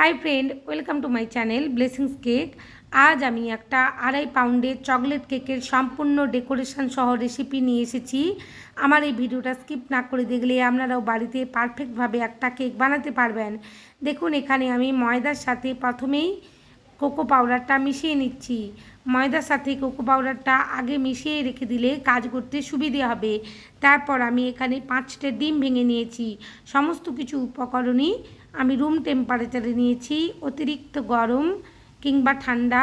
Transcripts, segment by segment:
Hi friend welcome to my channel Blessings Cake আজ আমি একটা আড়াই পাউন্ডের চকলেট কেকের সম্পূর্ণ ডেকোরেশন সহ রেসিপি নিয়ে এসেছি। আমার এই ভিডিওটা স্কিপ না করে দেখলে আপনারাও বাড়িতে পারফেক্টভাবে একটা কেক বানাতে পারবেন। দেখুন, এখানে আমি ময়দার সাথে প্রথমেই কোকো পাউডারটা মিশিয়ে নিচ্ছি। ময়দার সাথে কোকো পাউডারটা আগে মিশিয়ে রেখে দিলে কাজ করতে সুবিধে হবে। তারপর আমি এখানে পাঁচটা ডিম ভেঙে নিয়েছি। সমস্ত কিছু উপকরণই আমি রুম টেম্পারেচারে নিয়েছি, অতিরিক্ত গরম কিংবা ঠান্ডা,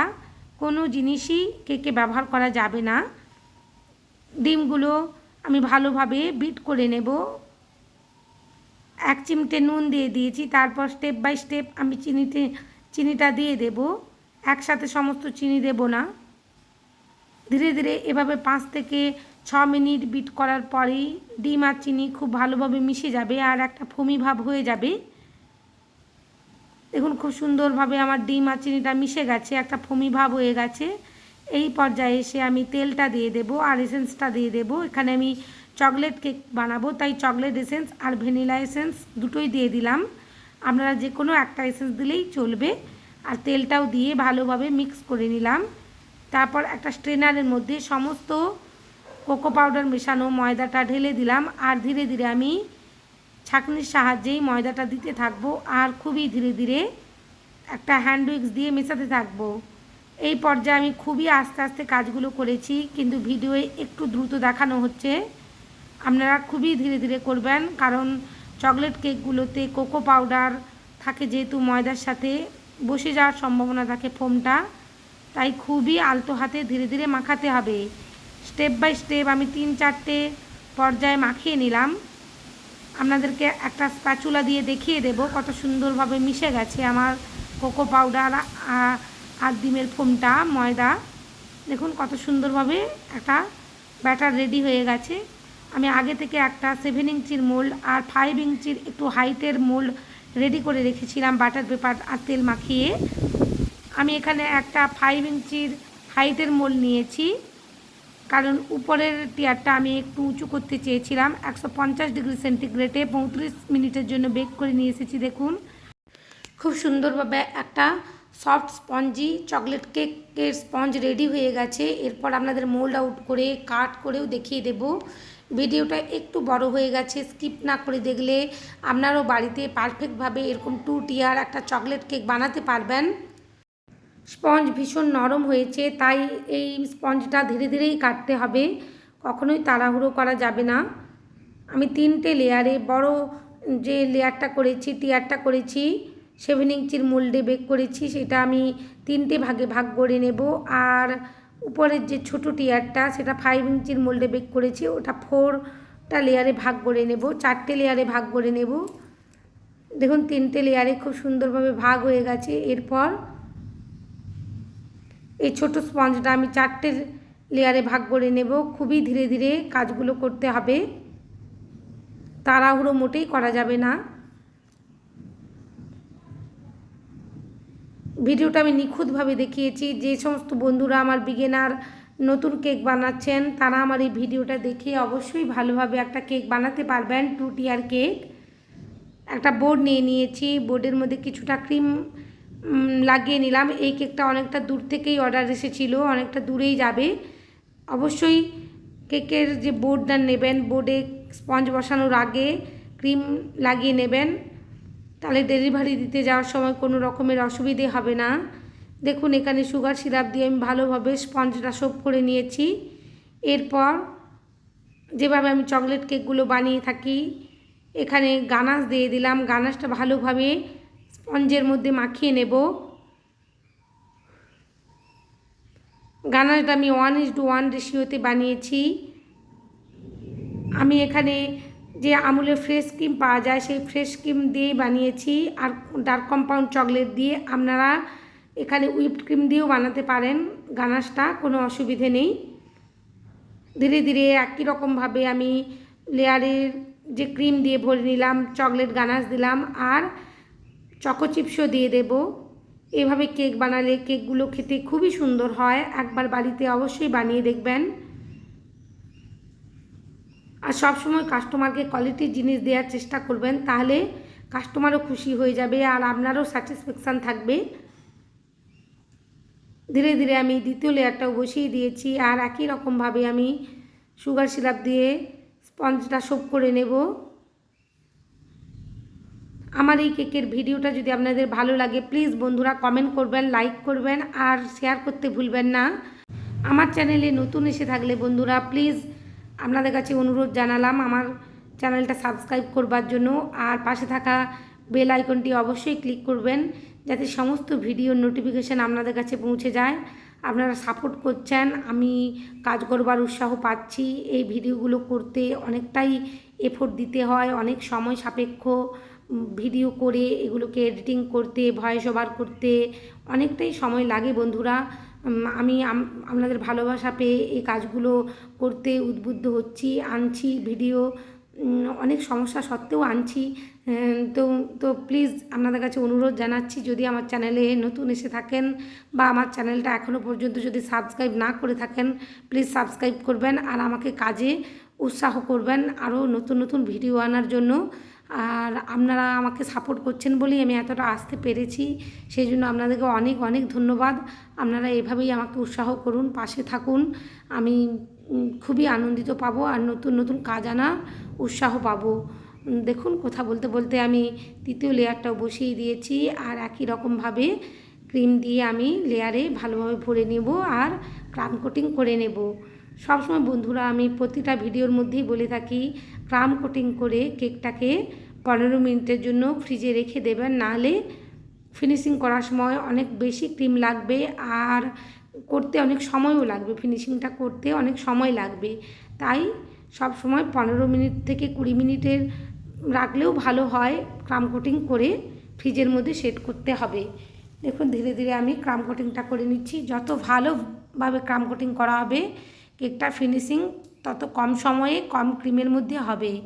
কোনো জিনিসই কেকে ব্যবহার করা যাবে না। ডিমগুলো আমি ভালোভাবে বিট করে নেব। এক চিমটে নুন দিয়ে দিয়েছি, তারপর স্টেপ বাই স্টেপ আমি চিনিতে, চিনিটা দিয়ে দেব। একসাথে সমস্ত চিনি দেব না। ধীরে ধীরে এভাবে পাঁচ থেকে ছ মিনিট বিট করার পরেই ডিম আর চিনি খুব ভালোভাবে মিশে যাবে আর একটা ফমি ভাব হয়ে যাবে। দেখুন, খুব সুন্দরভাবে আমার ডিম আর চিনিটা মিশে গেছে, একটা ফমি ভাব হয়ে গেছে। এই পর্যায়ে এসে আমি তেলটা দিয়ে দেব আর এসেন্সটা দিয়ে দেব। এখানে আমি চকলেট কেক বানাবো, তাই চকলেট এসেন্স আর ভ্যানিলা এসেন্স দুটোই দিয়ে দিলাম। আপনারা যে কোনো একটা এসেন্স দিলেই চলবে। আর তেলটাও দিয়ে ভালোভাবে মিক্স করে নিলাম। তারপর একটা স্ট্রেনারের মধ্যে সমস্ত কোকো পাউডার মেশানো ময়দাটা ঢেলে দিলাম। আর ধীরে ধীরে আমি ছাঁকনির সাহায্যেই ময়দাটা দিতে থাকব আর খুবই ধীরে ধীরে একটা হ্যান্ড উইক্স দিয়ে মেশাতে থাকব। এই পর্যায়ে আমি খুবই আস্তে আস্তে কাজগুলো করেছি, কিন্তু ভিডিওয়ে একটু দ্রুত দেখানো হচ্ছে। আপনারা খুবই ধীরে ধীরে করবেন, কারণ চকলেট কেকগুলোতে কোকো পাউডার থাকে যেহেতু ময়দার সাথে, বসে যাওয়ার সম্ভাবনা থাকে ফোমটা, তাই খুবই আলতো হাতে ধীরে ধীরে মাখাতে হবে। স্টেপ বাই স্টেপ আমি তিন চারটে পর্যায়ে মাখিয়ে নিলাম। আপনাদেরকে একটা স্প্যাচুলা দিয়ে দেখিয়ে দেব কত সুন্দরভাবে মিশে গেছে আমার কোকো পাউডার আর ডিমের ফোমটা, ময়দা। দেখুন কত সুন্দরভাবে একটা ব্যাটার রেডি হয়ে গেছে। আমি আগে থেকে একটা সেভেন ইঞ্চির মোল্ড আর ফাইভ ইঞ্চির একটু হাইটের মোল্ড রেডি করে রেখেছিলাম বাটার পেপার আর তেল মাখিয়ে। আমি এখানে একটা ফাইভ ইঞ্চির হাইটের মোল্ড নিয়েছি। কারণ উপরের টিয়ারটা আমি একটু উঁচু করতে চেয়েছিলাম। একশো পঞ্চাশ ডিগ্রি সেন্টিগ্রেডে পঁয়ত্রিশ মিনিটের জন্য বেক করে নিয়ে এসেছি, দেখুন। খুব সুন্দরভাবে একটা সফট স্পঞ্জি, চকলেট কেকের স্পঞ্জ রেডি হয়ে গেছে। এরপর আপনাদের মোল্ড আউট করে, কাট করেও দেখিয়ে দেব। ভিডিওটা একটু বড় হয়ে গেছে, স্কিপ না করে দেখলে আপনারও বাড়িতে পারফেক্টভাবে এরকম টু টিয়ার একটা চকলেট কেক বানাতে পারবেন। স্পঞ্জ ভীষণ নরম হয়েছে, তাই এই স্পঞ্জটা ধীরে ধীরেই কাটতে হবে। কখনোই তাড়াহুড়ো করা যাবে না। আমি তিনটে লেয়ারে বড় যে লেয়ারটা করেছি, টিয়ারটা করেছি, সেভেন ইঞ্চির মোল্ডে বেক করেছি, সেটা আমি তিনটে ভাগে ভাগ করে নেব। আর উপরের যে ছোটো টিয়ারটা, সেটা ফাইভ ইঞ্চির মোল্ডে বেক করেছি, ওটা ফোরটা লেয়ারে ভাগ করে নেব, চারটে লেয়ারে ভাগ করে নেব। দেখুন, তিনটে লেয়ারে খুব সুন্দরভাবে ভাগ হয়ে গেছে। এরপর এই ছোট স্পঞ্জটা আমি চারটে লেয়ারে ভাগ করে নেব। খুবই ধীরে ধীরে কাজগুলো করতে হবে। তাড়াহুড়ো মোটেই করা যাবে না। ভিডিওটা আমি নিখুঁতভাবে দেখিয়েছি। যে সমস্ত বন্ধুরা আমার বিগেনার নতুন কেক বানাচ্ছেন, তারা আমার এই ভিডিওটা দেখে অবশ্যই ভালোভাবে একটা কেক বানাতে পারবেন টু টিয়ার কেক একটা বোর্ড নিয়ে নিয়েছি। বোর্ডের মধ্যে কিছুটা ক্রিম লাগিয়ে নিলাম। এই কেকটা অনেকটা দূর থেকেই অর্ডার এসেছিল, অনেকটা দূরেই যাবে। অবশ্যই কেকের যে বোর্ডটা নেবেন, বোর্ডে স্পঞ্জ বসানোর আগে ক্রিম লাগিয়ে নেবেন। তাহলে ডেলিভারি দিতে যাওয়ার সময় কোনো রকমের অসুবিধে হবে না। দেখুন, এখানে সুগার সিরাপ দিয়ে আমি ভালোভাবে স্পঞ্জটা সোপ করে নিয়েছি। এরপর যেভাবে আমি চকলেট কেকগুলো বানিয়ে থাকি, এখানে গানাশ দিয়ে দিলাম। গানাশটা ভালোভাবে স্পঞ্জের মধ্যে মাখিয়ে নেব। গানাশটা আমি ওয়ান ইস টু ওয়ান রেশিওতে বানিয়েছি। আমি এখানে যে আমুলের ফ্রেশ ক্রিম পাওয়া যায়, সেই ফ্রেশ ক্রিম দিয়েই বানিয়েছি। আর ডার্ক কম্পাউন্ড চকলেট দিয়ে আপনারা এখানে হুইপড ক্রিম দিয়েও বানাতে পারেন গানাশটা কোনো অসুবিধে নেই। ধীরে ধীরে একই রকমভাবে আমি লেয়ারের যে ক্রিম দিয়ে ভরে নিলাম চকলেট গানাশ দিলাম। আর চকো চিপসও দিয়ে দেব। এভাবে কেক বানালে কেকগুলো খেতে খুবই সুন্দর হয়। একবার বাড়িতে অবশ্যই বানিয়ে দেখবেন। আর সবসময় কাস্টমারকে কোয়ালিটির জিনিস দেওয়ার চেষ্টা করবেন, তাহলে কাস্টমারও খুশি হয়ে যাবে আর আপনারও স্যাটিসফ্যাকশান থাকবে। ধীরে ধীরে আমি দ্বিতীয় লেয়ারটাও বসিয়ে দিয়েছি আর একই রকমভাবে আমি সুগার সিরাপ দিয়ে স্পঞ্জটা সোপ করে নেব। আমার এই কেকের ভিডিওটা যদি আপনাদের ভালো লাগে প্লিজ বন্ধুরা কমেন্ট করবেন লাইক করবেন আর শেয়ার করতে ভুলবেন না। আমার চ্যানেলে নতুন এসে থাকলে বন্ধুরা প্লিজ আপনাদের কাছে অনুরোধ জানালাম আমার চ্যানেলটা সাবস্ক্রাইব করবার জন্য আর পাশে থাকা বেল আইকনটি অবশ্যই ক্লিক করবেন যাতে সমস্ত ভিডিওর নোটিফিকেশান আপনাদের কাছে পৌঁছে যায়। আপনারা সাপোর্ট করছেন, আমি কাজ করবার উৎসাহ পাচ্ছি, এই ভিডিওগুলো করতে অনেকটাই এফোর্ট দিতে হয়, অনেক সময় সাপেক্ষ। ভিডিও করে, এগুলোকে এডিটিং করতে ভয়েস ওভার করতে অনেকটাই সময় লাগে বন্ধুরা। আমি আপনাদের ভালোবাসা পেয়ে এই কাজগুলো করতে উদ্বুদ্ধ হচ্ছি, আনছি ভিডিও অনেক সমস্যা সত্ত্বেও আনছি। তো তো প্লিজ আপনাদের কাছে অনুরোধ জানাচ্ছি, যদি আমার চ্যানেলে নতুন এসে থাকেন বা আমার চ্যানেলটা এখনও পর্যন্ত যদি সাবস্ক্রাইব না করে থাকেন প্লিজ সাবস্ক্রাইব করবেন আর আমাকে কাজে উৎসাহ করবেন আরও নতুন নতুন ভিডিও আনার জন্য। আর আপনারা আমাকে সাপোর্ট করছেন বলেই আমি এতটা আসতে পেরেছি। সেই জন্য আপনাদেরকে অনেক অনেক ধন্যবাদ। আপনারা এভাবেই আমাকে উৎসাহ করুন, পাশে থাকুন। আমি খুবই আনন্দিত পাবো আর নতুন নতুন কাজ আনা উৎসাহ পাবো। দেখুন, কথা বলতে বলতে আমি তৃতীয় লেয়ারটাও বসিয়ে দিয়েছি আর একই রকমভাবে ক্রিম দিয়ে আমি লেয়ারে ভালোভাবে ভরে নেব আর ক্রাম কোটিং করে নেব। সবসময় বন্ধুরা, আমি প্রতিটা ভিডিওর মধ্যেই বলে থাকি ক্রাম কোটিং করে কেকটাকে পনেরো মিনিটের জন্য ফ্রিজে রেখে দেবেন। নাহলে ফিনিশিং করার সময় অনেক বেশি ক্রিম লাগবে আর করতে অনেক সময়ও লাগবে। ফিনিশিংটা করতে অনেক সময় লাগবে। তাই সব সময় পনেরো মিনিট থেকে কুড়ি মিনিটের রাখলেও ভালো হয় ক্রাম কোটিং করে ফ্রিজের মধ্যে সেট করতে হবে। দেখুন, ধীরে ধীরে আমি ক্রাম কোটিংটা করে নিচ্ছি। যত ভালোভাবে ক্রাম কোটিং করা হবে কেকটার ফিনিশিং তত কম সময়ে কম ক্রিমের মধ্যে হবে।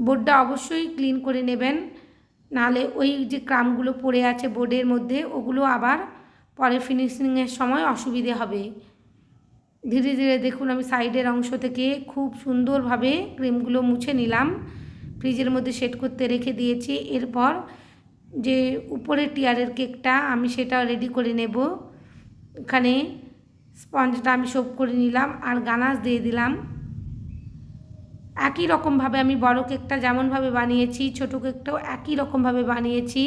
বোর্ডটা অবশ্যই ক্লিন করে নেবেন। নাহলে ওই যে ক্রামগুলো পড়ে আছে বোর্ডের মধ্যে, ওগুলো আবার পরে ফিনিশিংয়ের সময় অসুবিধে হবে। ধীরে ধীরে দেখুন আমি সাইডের অংশ থেকে খুব সুন্দরভাবে ক্রিমগুলো মুছে নিলাম। ফ্রিজের মধ্যে সেট করতে রেখে দিয়েছি। এরপর যে উপরের টিয়ারের কেকটা আমি সেটা রেডি করে নেব। এখানে স্পঞ্জটা আমি সোপ করে নিলাম আর গানাস দিয়ে দিলাম। একই রকমভাবে আমি বড় কেকটা যেমনভাবে বানিয়েছি, ছোটো কেকটাও একই রকমভাবে বানিয়েছি।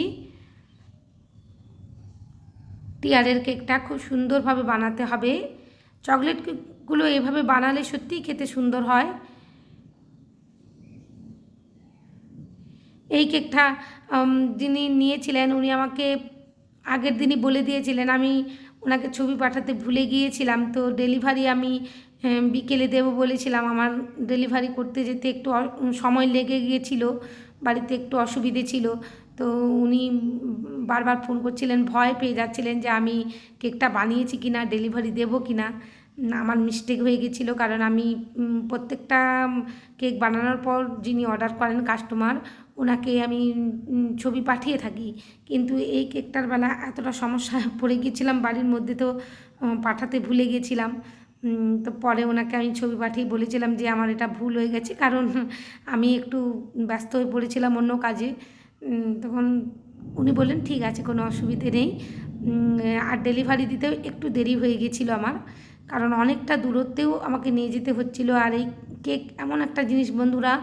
টিয়ারের কেকটা খুব সুন্দরভাবে বানাতে হবে। চকলেট কেকগুলো এভাবে বানালে সত্যিই খেতে সুন্দর হয়। এই কেকটা যিনি নিয়েছিলেন উনি আমাকে আগের দিনই বলে দিয়েছিলেন, আমি ওনাকে ছবি পাঠাতে ভুলে গিয়েছিলাম, তো ডেলিভারি আমি বিকেলে দেবো বলেছিলাম। আমার ডেলিভারি করতে যেতে একটু সময় লেগে গিয়েছিল, বাড়িতে একটু অসুবিধে ছিল। তো উনি বারবার ফোন করছিলেন, ভয় পেয়ে যাচ্ছিলেন যে আমি কেকটা বানিয়েছি কি না ডেলিভারি দেবো কি না আমার মিস্টেক হয়ে গেছিল কারণ আমি প্রত্যেকটা কেক বানানোর পর যিনি অর্ডার করেন কাস্টমার ওনাকে আমি ছবি পাঠিয়ে থাকি। কিন্তু এই কেকটার বেলা এতটা সমস্যা পড়ে গিয়েছিলাম বাড়ির মধ্যে তো পাঠাতে ভুলে গেছিলাম তো পরে ওনাকে আমি ছবি পাঠিয়ে বলেছিলাম যে আমার এটা ভুল হয়ে গেছে, কারণ আমি একটু ব্যস্ত হয়ে পড়েছিলাম অন্য কাজে। তখন উনি বললেন, ঠিক আছে, কোনো অসুবিধে নেই। আর ডেলিভারি দিতেও একটু দেরি হয়ে গেছিল আমার, কারণ অনেকটা দূরত্বেও আমাকে নিয়ে যেতে হচ্ছিল। আর এই কেক, এমন একটা জিনিস বন্ধুরা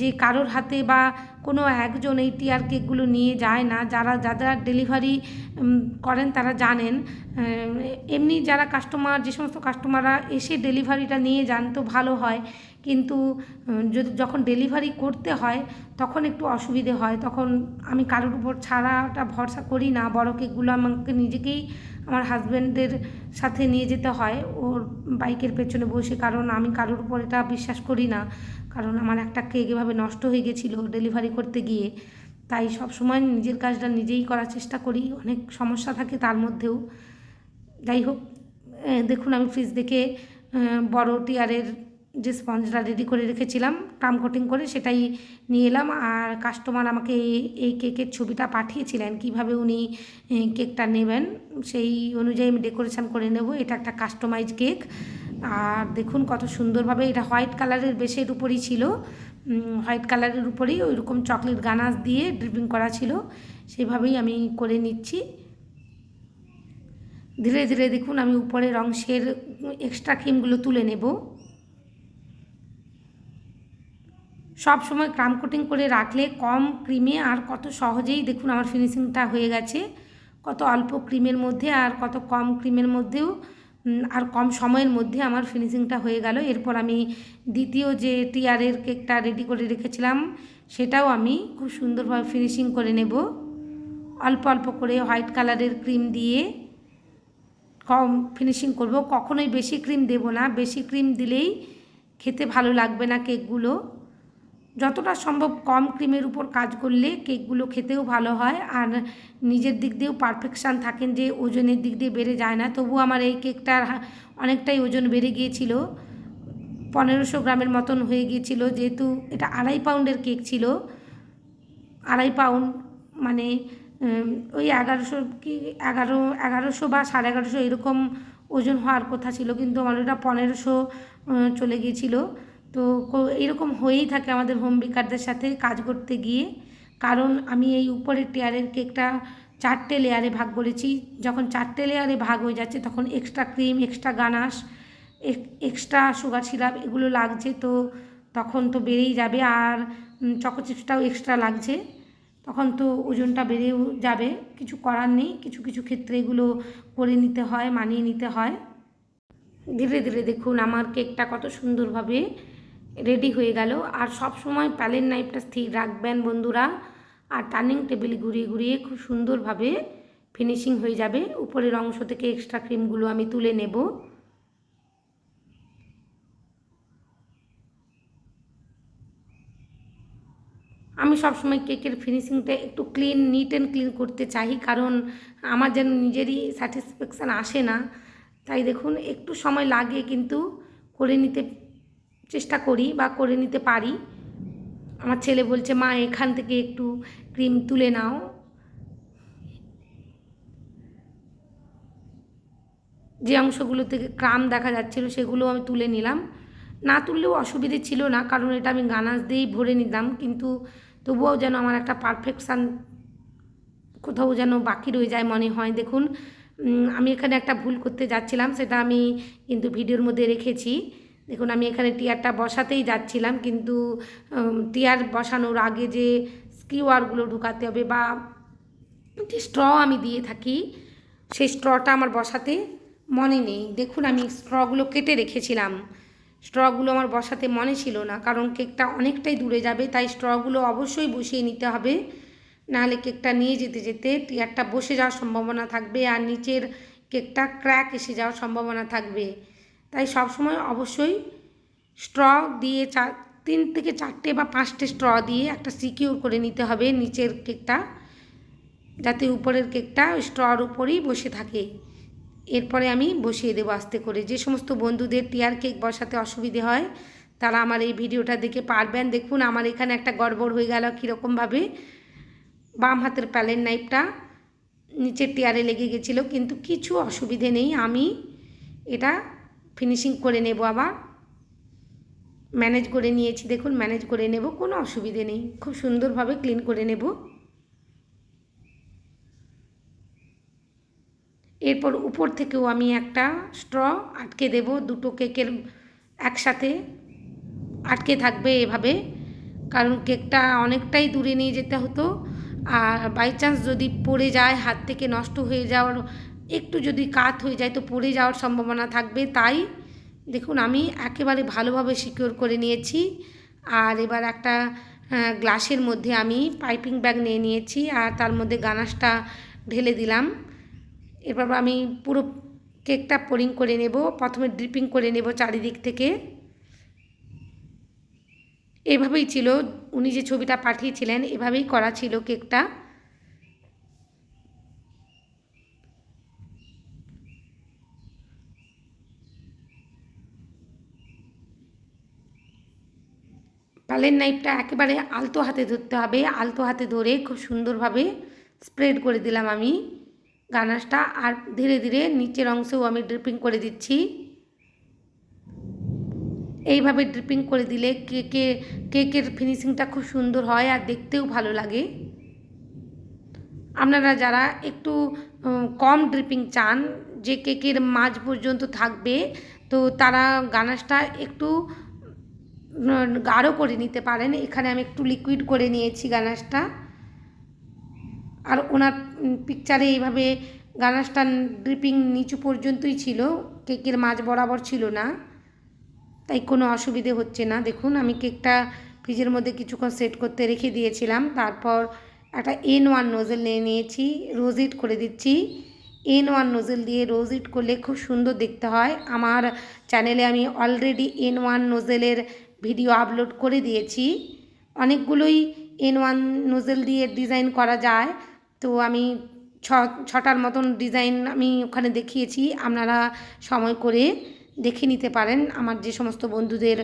যে কারোর হাতে বা কোনো একজন এই টিয়ার কেকগুলো নিয়ে যায় না। যারা যারা ডেলিভারি করেন তারা জানেন। এমনি যারা কাস্টমার, যে সমস্ত কাস্টমাররা এসে ডেলিভারিটা নিয়ে যান তো ভালো হয়। কিন্তু যদি যখন ডেলিভারি করতে হয়, তখন একটু অসুবিধে হয়। তখন আমি কারোর উপর ছাড়াটা ভরসা করি না। বড় কেকগুলো আমাকে নিজেকেই আমার হাজব্যান্ডের সাথে নিয়ে যেতে হয়। ওর বাইকের পেছনে বসে, কারণ আমি কারোর উপর এটা বিশ্বাস করি না। কারণ আমার একটা কেক এভাবে নষ্ট হয়ে গেছিল ডেলিভারি করতে গিয়ে। তাই সব সময় নিজের কাজটা নিজেই করার চেষ্টা করি। অনেক সমস্যা থাকে তার মধ্যেও। যাই হোক দেখুন, আমি ফ্রিজ দেখে বড় টিয়ারের যে স্পঞ্জটা রেডি করে রেখেছিলাম, টাম কোটিং করে সেটাই নিয়ে এলাম। আর কাস্টমার আমাকে এই কেকের ছবিটা পাঠিয়েছিলেন, কীভাবে উনি কেকটা নেবেন, সেই অনুযায়ী আমি ডেকোরেশান করে নেব। এটা একটা কাস্টমাইজ কেক আর দেখুন কত সুন্দরভাবে এটা হোয়াইট কালারের বেশের উপরই ছিল। হোয়াইট কালারের উপরেই ওই রকম চকলেট গানাস দিয়ে ড্রিপিং করা ছিল। সেভাবেই আমি করে নিচ্ছি। ধীরে ধীরে দেখুন আমি উপরের অংশের এক্সট্রা ক্রিমগুলো তুলে নেব। সব সময় ক্রাম কোটিং করে রাখলে কম ক্রিমে আর কত সহজেই দেখুন আমার ফিনিশিংটা হয়ে গেছে। কত অল্প ক্রিমের মধ্যে আর কত কম ক্রিমের মধ্যেও আর কম সময়ের মধ্যে আমার ফিনিশিংটা হয়ে গেল। এরপর আমি দ্বিতীয় যে টিয়ারের কেকটা রেডি করে রেখেছিলাম, সেটাও আমি খুব সুন্দরভাবে ফিনিশিং করে নেব। অল্প অল্প করে হোয়াইট কালারের ক্রিম দিয়ে কম ফিনিশিং করব। কখনোই বেশি ক্রিম দেব না। বেশি ক্রিম দিলেই খেতে ভালো লাগবে না কেকগুলো। যতটা সম্ভব কম ক্রিমের উপর কাজ করলে কেকগুলো খেতেও ভালো হয়। আর নিজের দিক দিয়েও পারফেকশান থাকেন যে ওজনের দিক দিয়ে বেড়ে যায় না। তবু আমার এই কেকটার অনেকটাই ওজন বেড়ে গিয়েছিল। পনেরোশো গ্রামের মতন হয়ে গিয়েছিল। যেহেতু এটা আড়াই পাউন্ডের কেক ছিল। আড়াই পাউন্ড মানে ওই এগারোশো কি, এগারো, এগারোশো বা সাড়ে এগারোশো এরকম ওজন হওয়ার কথা ছিল। কিন্তু আমার ওটা পনেরোশো চলে গিয়েছিল। তো এরকম হয়েই থাকে আমাদের হোম বেকারদের সাথে কাজ করতে গিয়ে। কারণ আমি এই উপরের টেয়ারের কেকটা চারটে লেয়ারে ভাগ করেছি। যখন চারটে লেয়ারে ভাগ হয়ে যাচ্ছে, তখন extra cream extra ganache extra sugar syrup এগুলো লাগছে তো তখন তো বেড়েই যাবে। আর চকো চিপসটাও এক্সট্রা লাগছে। তখন তো ওজনটা বেড়েও যাবে। কিছু করার নেই। কিছু কিছু ক্ষেত্রে এগুলো করে নিতে হয়, মানিয়ে নিতে হয়। ধীরে ধীরে দেখুন আমার কেকটা কত সুন্দরভাবে রেডি হয়ে গেল। আর সব সময় প্যালেন নাইফটা স্থির রাখবেন বন্ধুরা। আর টার্নিং টেবিল ঘুরিয়ে ঘুরিয়ে খুব সুন্দরভাবে ফিনিশিং হয়ে যাবে। উপরের অংশ থেকে এক্সট্রা ক্রিমগুলো আমি তুলে নেব। আমি সবসময় কেকের ফিনিশিংটা একটু ক্লিন নিট অ্যান্ড ক্লিন করতে চাই। কারণ আমার যেন নিজেরই স্যাটিসফ্যাকশান আসে না। তাই দেখুন, একটু সময় লাগে কিন্তু করে নিতে চেষ্টা করি বা করে নিতে পারি। আমার ছেলে বলছে, মা, এখান থেকে একটু ক্রিম তুলে নাও। যে অংশগুলো থেকে ক্রাম দেখা যাচ্ছিল, সেগুলো আমি তুলে নিলাম। না তুললেও অসুবিধে ছিল না, কারণ এটা আমি গানাজ দিয়েই ভরে নিতাম, কিন্তু তবুও যেন আমার একটা পারফেকশান কোথাও যেন বাকি রয়ে যায় মনে হয়। দেখুন আমি এখানে একটা ভুল করতে যাচ্ছিলাম, সেটা আমি কিন্তু ভিডিওর মধ্যে রেখেছি। দেখুন, আমি এখানে টিয়ারটা বসাতেই যাচ্ছিলাম, কিন্তু টিয়ার বসানোর আগে যে স্কিওয়ারগুলো ঢুকাতে হবে বা যে স্ট্র আমি দিয়ে থাকি, সেই স্ট্রটা আমার বসাতে মনে নেই। দেখুন, আমি স্ট্রগুলো কেটে রেখেছিলাম। স্ট্রগুলো আমার বসাতে মনে ছিল না, কারণ কেকটা অনেকটাই দূরে যাবে, তাই স্ট্রগুলো অবশ্যই বসিয়ে নিতে হবে। নাহলে কেকটা নিয়ে যেতে যেতে টিয়ারটা বসে যাওয়ার সম্ভাবনা থাকবে আর নিচের কেকটা ক্র্যাক এসে যাওয়ার সম্ভাবনা থাকবে। তাই সবসময় অবশ্যই স্ট্র দিয়ে চার তিন থেকে চারটে বা পাঁচটে স্ট্র দিয়ে একটা সিকিউর করে নিতে হবে নিচের কেকটা, যাতে উপরের কেকটা স্ট্রর উপরেই বসে থাকে। এরপরে আমি বসিয়ে দেবো আস্তে করে। যে সমস্ত বন্ধুদের টিয়ার কেক বসাতে অসুবিধে হয়, তারা আমার এই ভিডিওটা দেখে পারবেন। দেখুন, আমার এখানে একটা গড়বড় হয়ে গেল কীরকমভাবে। বাম হাতের প্যালেন নাইফটা নিচের টিয়ারে লেগে গেছিল, কিন্তু কিছু অসুবিধে নেই। আমি এটা ফিনিশিং করে নেব আবার। ম্যানেজ করে নিয়েছি, দেখুন ম্যানেজ করে নেব, কোনো অসুবিধে নেই। খুব সুন্দরভাবে ক্লিন করে নেব। এরপর উপর থেকেও আমি একটা স্ট্র আটকে দেব, দুটো কেকের একসাথে আটকে থাকবে এভাবে। কারণ কেকটা অনেকটাই দূরে নিয়ে যেতে হতো। আর বাই চান্স যদি পড়ে যায়, হাত থেকে নষ্ট হয়ে যাওয়ার একটু যদি কাত হয়ে যায় তো পড়ে যাওয়ার সম্ভাবনা থাকবে, তাই দেখুন আমি একেবারে ভালোভাবে সিকিওর করে নিয়েছি। আর এবার একটা গ্লাসের মধ্যে আমি পাইপিং ব্যাগ নিয়ে নিয়েছি আর তার মধ্যে গানাসটা ঢেলে দিলাম। এরপর আমি পুরো কেকটা পোরিং করে নেব, প্রথমে ড্রিপিং করে নেব চারিদিক থেকে। এভাবেই ছিল, উনি যে ছবিটা পাঠিয়েছিলেন, এভাবেই করা ছিল কেকটা। পালের নাইফটা একেবারে আলতো হাতে ধরতে হবে। আলতো হাতে ধরে খুব সুন্দরভাবে স্প্রেড করে দিলাম আমি গানাশটা আর ধীরে ধীরে নিচের অংশেও আমি ড্রিপিং করে দিচ্ছি। এইভাবে ড্রিপিং করে দিলে কেকে কেকের ফিনিশিংটা খুব সুন্দর হয় আর দেখতেও ভালো লাগে। আপনারা যারা একটু কম ড্রিপিং চান, যে কেকের মাঝ পর্যন্ত থাকবে, তো তারা গানাশটা একটু গাঢ় করে নিতে পারেন। এখানে আমি একটু লিকুইড করে নিয়েছি গানাশটা। আর ওনার পিকচারে এইভাবে গানাশটা ড্রিপিং নিচু পর্যন্তই ছিল। কেকের মাঝ বরাবর ছিল না। তাই কোনো অসুবিধে হচ্ছে না। দেখুন, আমি কেকটা ফ্রিজের মধ্যে কিছুক্ষণ সেট করতে রেখে দিয়েছিলাম। তারপর একটা এন ওয়ান নোজেল নিয়ে নিয়েছি রোজ রোজিট করে দিচ্ছি। এন ওয়ান নোজেল দিয়ে রোজ রোজিট করলে খুব সুন্দর দেখতে হয়। আমার চ্যানেলে আমি অলরেডি এন ওয়ান নোজেলের ভিডিও আপলোড করে দিয়েছি। অনেকগুলোই এন ওয়ান নোজেল দিয়ে ডিজাইন করা যায়। তো আমি ছ, ছটার মতন ডিজাইন আমি ওখানে দেখিয়েছি। আপনারা সময় করে দেখে নিতে পারেন। আমার যে সমস্ত বন্ধুদের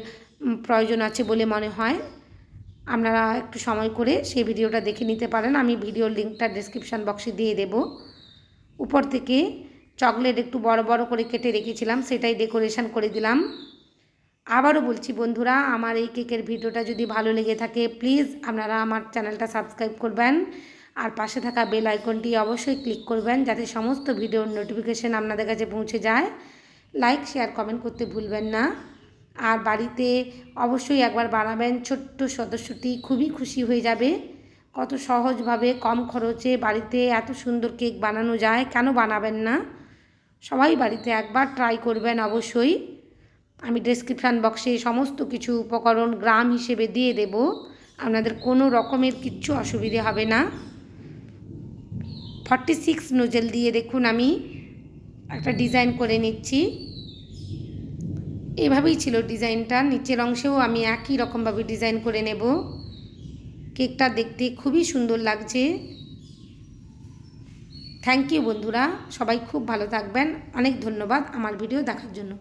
প্রয়োজন আছে বলে মনে হয়, আপনারা একটু সময় করে সেই ভিডিওটা দেখে নিতে পারেন। আমি ভিডিওর লিঙ্কটা ডেসক্রিপশান বক্সে দিয়ে দেব। উপর থেকে চকলেট একটু বড় বড় করে কেটে রেখেছিলাম। সেটাই ডেকোরেশন করে দিলাম। আবারও বলছি বন্ধুরা, আমার এই কেকের ভিডিওটা যদি ভালো লেগে থাকে প্লিজ আপনারা আমার চ্যানেলটা সাবস্ক্রাইব করবেন আর পাশে থাকা বেল আইকনটি অবশ্যই ক্লিক করবেন যাতে সমস্ত ভিডিওর নোটিফিকেশান আপনাদের কাছে পৌঁছে যায়। লাইক শেয়ার কমেন্ট করতে ভুলবেন না। আর বাড়িতে অবশ্যই একবার বানাবেন ছোট্ট সদস্যটি, খুবই খুশি হয়ে যাবে। কত সহজভাবে কম খরচে বাড়িতে এত সুন্দর কেক বানানো যায়, কেন বানাবেন না? সবাই বাড়িতে একবার ট্রাই করবেন অবশ্যই। আমি ডেসক্রিপশান বক্সে সমস্ত কিছু উপকরণ গ্রাম হিসেবে দিয়ে দেব। আপনাদের কোনো রকমের কিচ্ছু অসুবিধে হবে না। ফর্টি সিক্স নোজেল দিয়ে দেখুন আমি একটা ডিজাইন করে নিচ্ছি। এভাবেই ছিল ডিজাইনটা। নিচের অংশেও আমি একই রকমভাবে ডিজাইন করে নেব। কেকটা দেখতে খুবই সুন্দর লাগছে। থ্যাংক ইউ বন্ধুরা। সবাই খুব ভালো থাকবেন। অনেক ধন্যবাদ আমার ভিডিও দেখার জন্য।